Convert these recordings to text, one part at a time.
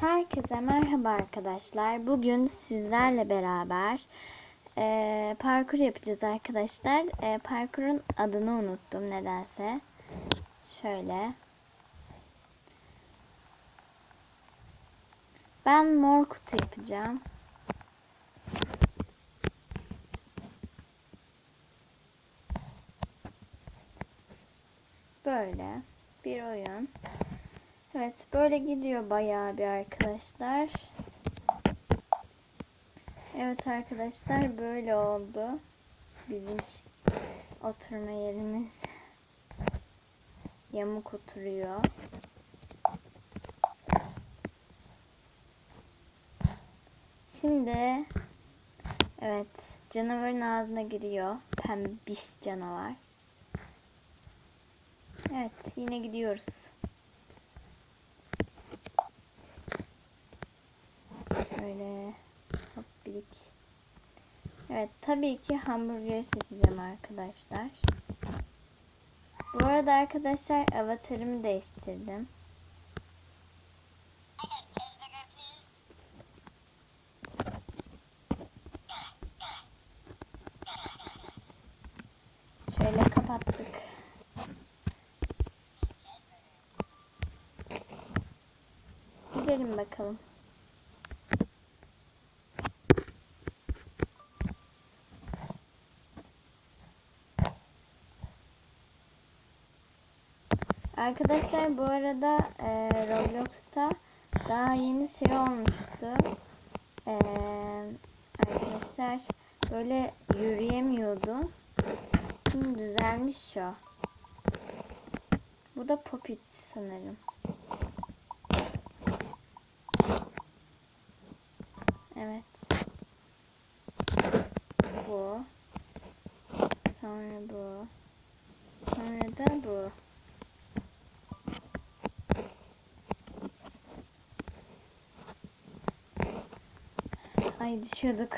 Herkese merhaba arkadaşlar. Bugün sizlerle beraber eee, parkur yapacağız arkadaşlar. Eee, parkurun adını unuttum nedense. Şöyle. Ben mor kutu yapacağım. Böyle bir oyun. Evet böyle gidiyor bayağı bir arkadaşlar. Evet arkadaşlar böyle oldu. Bizim oturma yerimiz. Yamuk oturuyor. Şimdi evet canavarın ağzına giriyor. Pembiş canavar. Evet yine gidiyoruz. Şöyle hop birik. Evet tabii ki hamburger seçeceğim arkadaşlar. Bu arada arkadaşlar avatarımı değiştirdim. Şöyle kapattık. Gidelim bakalım. Arkadaşlar bu arada e, Roblox'ta daha yeni şey olmuştu. E, arkadaşlar böyle yürüyemiyordum. Şimdi düzelmiş o. Bu da Popit sanırım. Evet. Bu. Sonra bu. Sonra da bu. Ay düşüyorduk.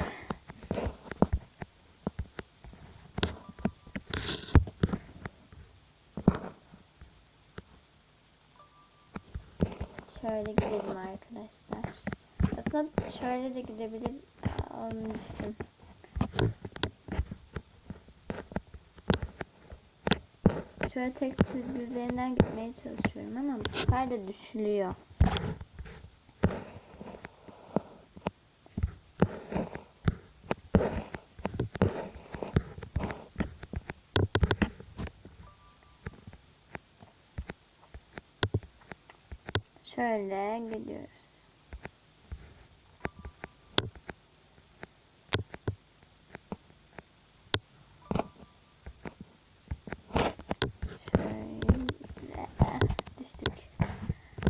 Şöyle gidelim arkadaşlar. Aslında şöyle de gidebilir. Düştüm. Şöyle tek çizgi üzerinden gitmeye çalışıyorum ama bu sefer de düşülüyor. Şöyle gidiyoruz.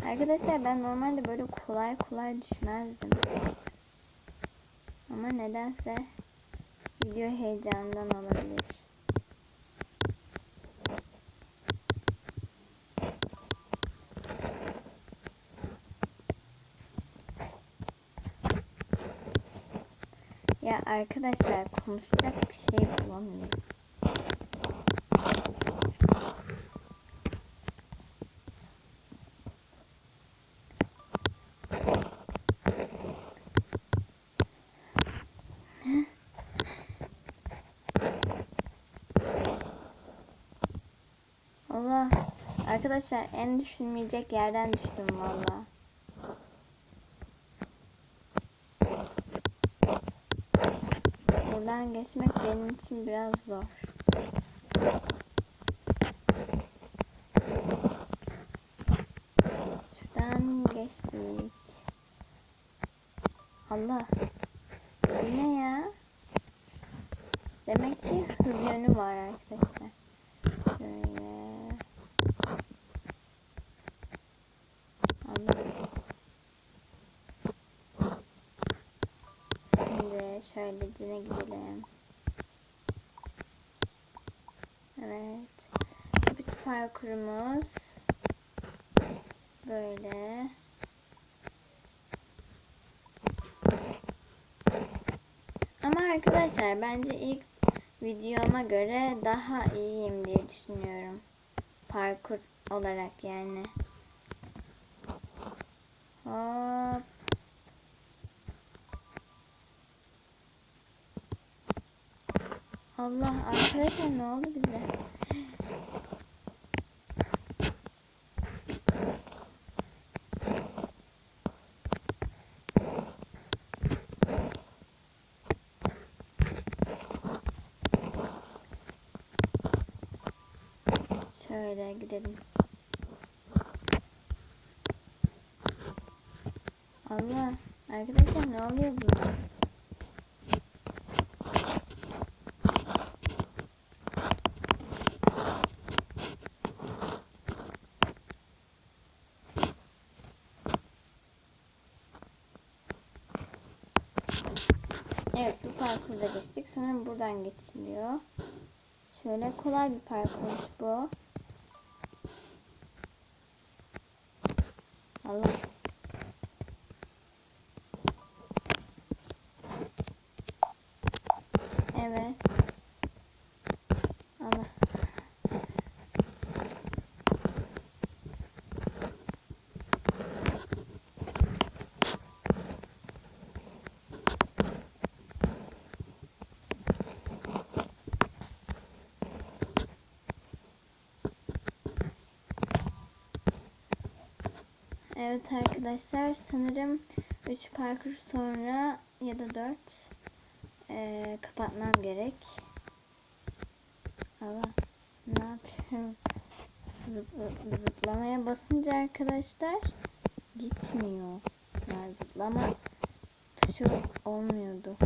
Arkadaşlar ben normalde böyle kolay kolay düşmezdim. Ama nedense video heyecandan olabilir. Ya arkadaşlar konuşacak bir şey bulamıyorum. Allah. Arkadaşlar en düşünmeyecek yerden düştüm valla. Geçmek benim için biraz zor. Şuradan geçtik. Allah. Bu ne ya? Demek ki hız yönü var arkadaşlar. Şöyle. Allah. Cine gidelim. Evet. Bitti parkurumuz. Böyle. Ama arkadaşlar bence ilk videoma göre daha iyiyim diye düşünüyorum. Parkur olarak yani. Hop. Allah arkadaşlar ne oldu bize? Şöyle gidelim. Allah arkadaşlar ne oluyor burada? Evet bu parkurda geçtik. Sanırım buradan geçiliyor. Şöyle kolay bir parkurmuş bu. Allah. Evet. Allah. Evet arkadaşlar sanırım 3 parkur sonra ya da 4 eee, kapatmam gerek. Allah ne yapıyorum? Zıpla- zıplamaya basınca arkadaşlar gitmiyor. Yani zıplama tuşu olmuyordu.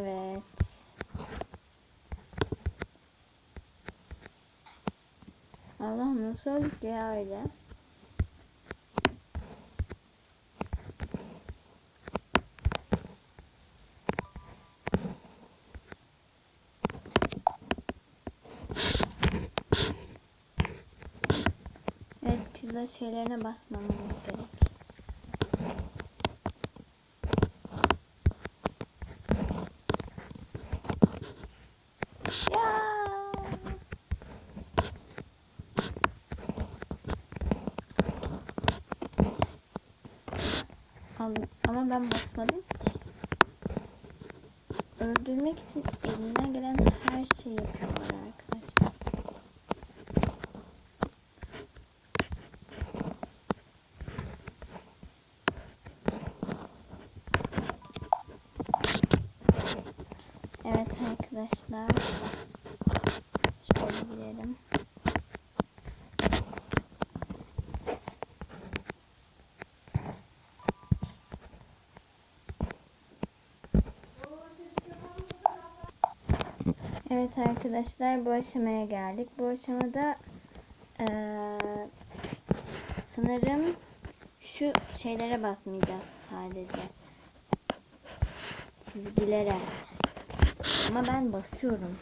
Evet. Allah nasıl öldük ya öyle? Evet pizza şeylerine basmamamız gerek. Ama ben basmadım ki. Öldürmek için elinden gelen her şeyi yapıyorlar arkadaşlar. Evet arkadaşlar. Şöyle gidelim. Evet arkadaşlar bu aşamaya geldik. Bu aşamada eee, sanırım şu şeylere basmayacağız sadece. Çizgilere. Ama ben basıyorum.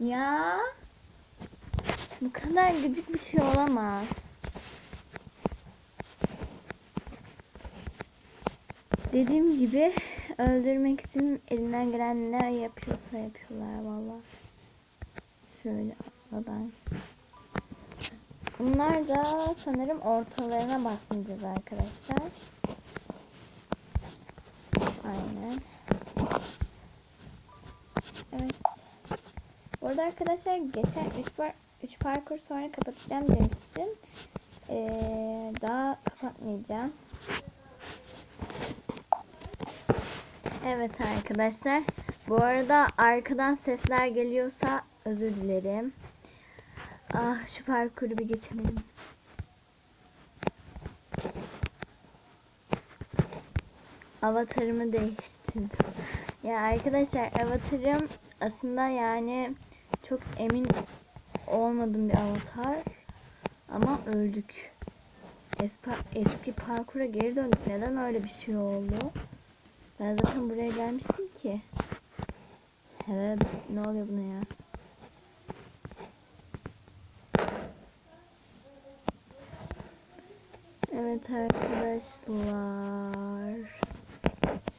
Ya bu kadar gıcık bir şey olamaz. Dediğim gibi öldürmek için elinden gelen ne yapıyorsa yapıyorlar valla. Şöyle atmadan. Bunlar da sanırım ortalarına basmayacağız arkadaşlar. Aynen. Evet. Bu arada arkadaşlar geçen 3 par 3 parkur sonra kapatacağım demiştim. Ee, daha kapatmayacağım. Evet arkadaşlar. Bu arada arkadan sesler geliyorsa özür dilerim. Ah şu parkuru bir geçemedim. Avatarımı değiştirdim. Ya arkadaşlar avatarım aslında yani çok emin olmadım bir avatar. Ama öldük. Espa, eski parkura geri döndük. Neden öyle bir şey oldu? Ben zaten buraya gelmiştim ki. Hele ne oluyor buna ya? Evet arkadaşlar.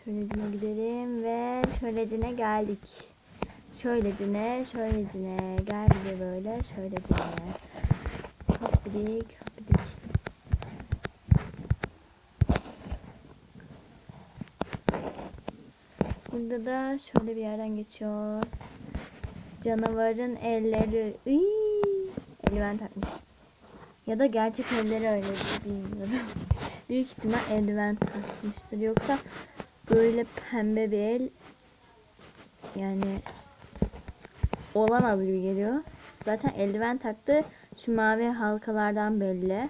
Şöylecine gidelim ve şöylecine geldik. Şöylecine, şöylecine. Gel bir böyle şöylecine. Hop dedik, Burada da şöyle bir yerden geçiyoruz. Canavarın elleri. Iy, eldiven takmış. Ya da gerçek elleri öyle bilmiyorum. Büyük ihtimal eldiven takmıştır. Yoksa böyle pembe bir el yani olamaz gibi geliyor. Zaten eldiven taktı. Şu mavi halkalardan belli.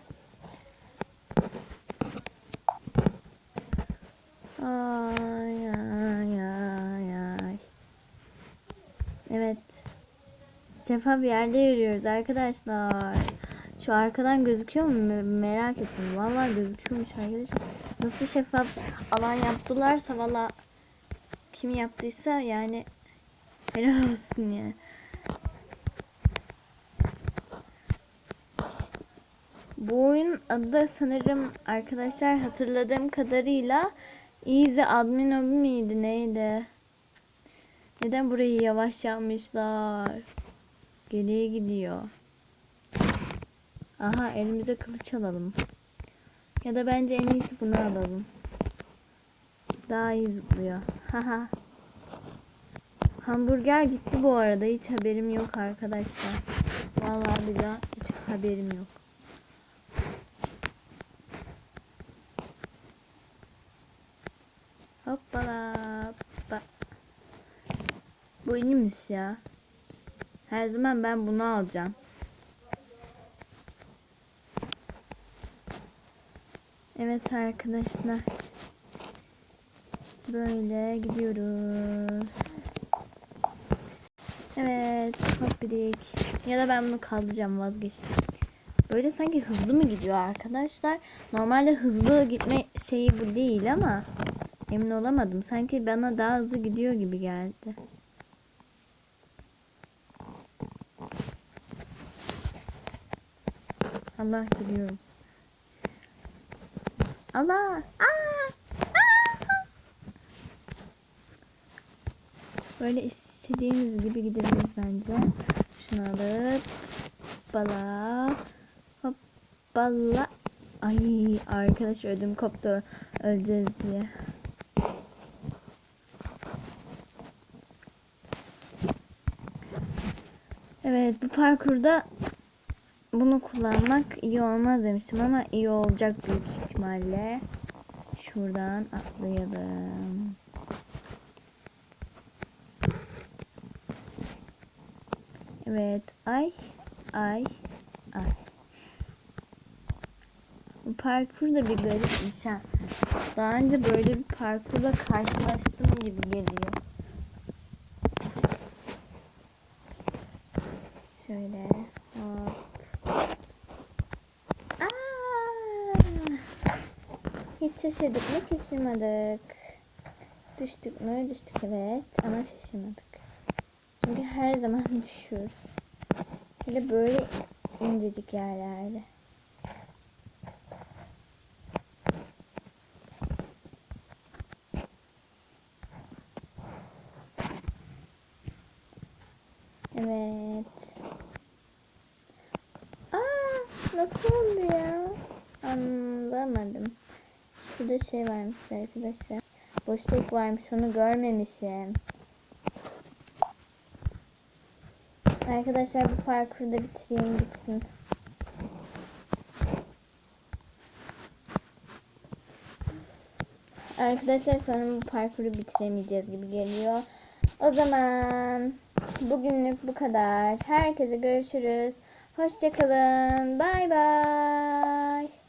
Ay ay ay ay. Evet. Şeffaf yerde yürüyoruz arkadaşlar. Şu arkadan gözüküyor mu? Me- Merak ettim. Vallahi gözüküyormuş arkadaşlar. Nasıl bir şeffaf alan yaptılarsa valla kim yaptıysa yani helal olsun ya. Bu oyun adı sanırım arkadaşlar hatırladığım kadarıyla Easy Admin Obi miydi neydi? Neden burayı yavaş yapmışlar? Geriye gidiyor. Aha elimize kılıç alalım. Ya da bence en iyisi bunu alalım. Daha iyi zıplıyor. Haha. Hamburger gitti bu arada. Hiç haberim yok arkadaşlar. Vallahi billahi hiç haberim yok. Hoppala. İyiymiş ya. Her zaman ben bunu alacağım. Evet arkadaşlar. Böyle gidiyoruz. Evet, hopidik. Ya da ben bunu kaldıracağım, vazgeçtim. Böyle sanki hızlı mı gidiyor arkadaşlar? Normalde hızlı gitme şeyi bu değil ama emin olamadım. Sanki bana daha hızlı gidiyor gibi geldi. Allah gidiyorum. Allah! Aa! Aa! Böyle istediğimiz gibi gidebiliriz bence. Şunu alıp bala hop bala ay arkadaş ödüm koptu öleceğiz diye. Evet bu parkurda bunu kullanmak iyi olmaz demiştim ama iyi olacak büyük ihtimalle. Şuradan atlayalım. Evet. Ay. Ay. Ay. Bu parkur da bir garipmiş ha. Daha önce böyle bir parkurla karşılaştım gibi geliyor. Şöyle. Hop. Aa! Hiç şaşırdık mı? Şaşırmadık. Düştük mü? Düştük evet ama şaşırmadık. Çünkü her zaman düşüyoruz. Hele böyle incecik yerlerde. Evet. Aa, nasıl oldu ya? Anlamadım. Şurada şey varmış arkadaşlar. Boşluk varmış onu görmemişim. Arkadaşlar bu parkuru da bitireyim bitsin. Arkadaşlar sanırım bu parkuru bitiremeyeceğiz gibi geliyor. O zaman bugünlük bu kadar. Herkese görüşürüz. Hoşçakalın. Bay bay.